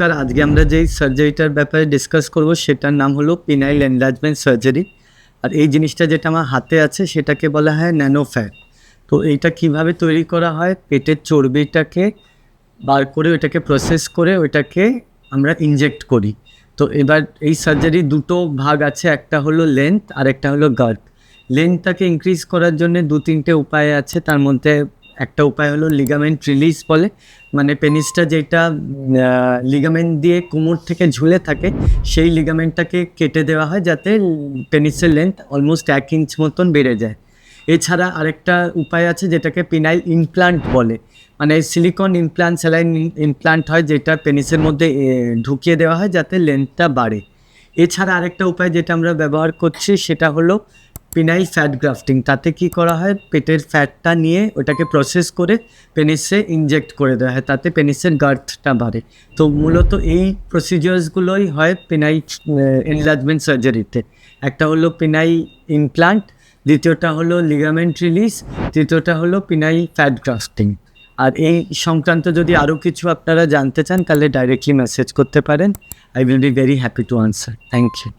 নমস্কার আজকে আমরা যেই সার্জারিটার ব্যাপারে ডিসকাস করব সেটার নাম হলো পিনাইল এনলার্জমেন্ট সার্জারি আর এই জিনিসটা যেটা আমার হাতে আছে সেটাকে বলা হয় ন্যানোফ্যাট তো এইটা কীভাবে তৈরি করা হয়? পেটের চর্বিটাকে বার করে ওইটাকে প্রসেস করে ওইটাকে আমরা ইনজেক্ট করি। তো এবার এই সার্জারি দুটো ভাগ আছে, একটা হলো লেন্থ আর একটা হলো গার্ড লেন্থটাকে ইনক্রিজ করার জন্য দু তিনটে উপায় আছে, তার মধ্যে একটা উপায় হলো লিগামেন্ট রিলিজ বলে। মানে পেনিসটা যেটা লিগামেন্ট দিয়ে কোমর থেকে ঝুলে থাকে, সেই লিগামেন্টটাকে কেটে দেওয়া হয় যাতে পেনিসের লেন্থ অলমোস্ট এক ইঞ্চ মতন বেড়ে যায়। এছাড়া আরেকটা উপায় আছে যেটাকে পিনাইল ইমপ্লান্ট বলে। মানে সিলিকন ইমপ্লান্ট স্যালাইন ইমপ্লান্ট হয় যেটা পেনিসের মধ্যে ঢুকিয়ে দেওয়া হয় যাতে লেন্থটা বাড়ে। এছাড়া আরেকটা উপায় যেটা আমরা ব্যবহার করছি সেটা হলো পিনাইল ফ্যাট গ্রাফটিং তাতে কি করা হয়? পেটের ফ্যাটটা নিয়ে ওটাকে প্রসেস করে পেনিসে ইনজেক্ট করে দেওয়া হয়, তাতে পেনিসের গার্থটা বাড়ে। তো মূলত এই প্রসিজিয়ার্সগুলোই হয় পিনাই এনলার্জমেন্ট সার্জারিতে একটা হলো পিনাই ইমপ্লান্ট দ্বিতীয়টা হলো লিগামেন্ট রিলিজ তৃতীয়টা হলো পিনাই ফ্যাট গ্রাফটিং আর এই সংক্রান্ত যদি আরও কিছু আপনারা জানতে চান, তাহলে ডাইরেক্টলি মেসেজ করতে পারেন। I will be very happy to answer thank you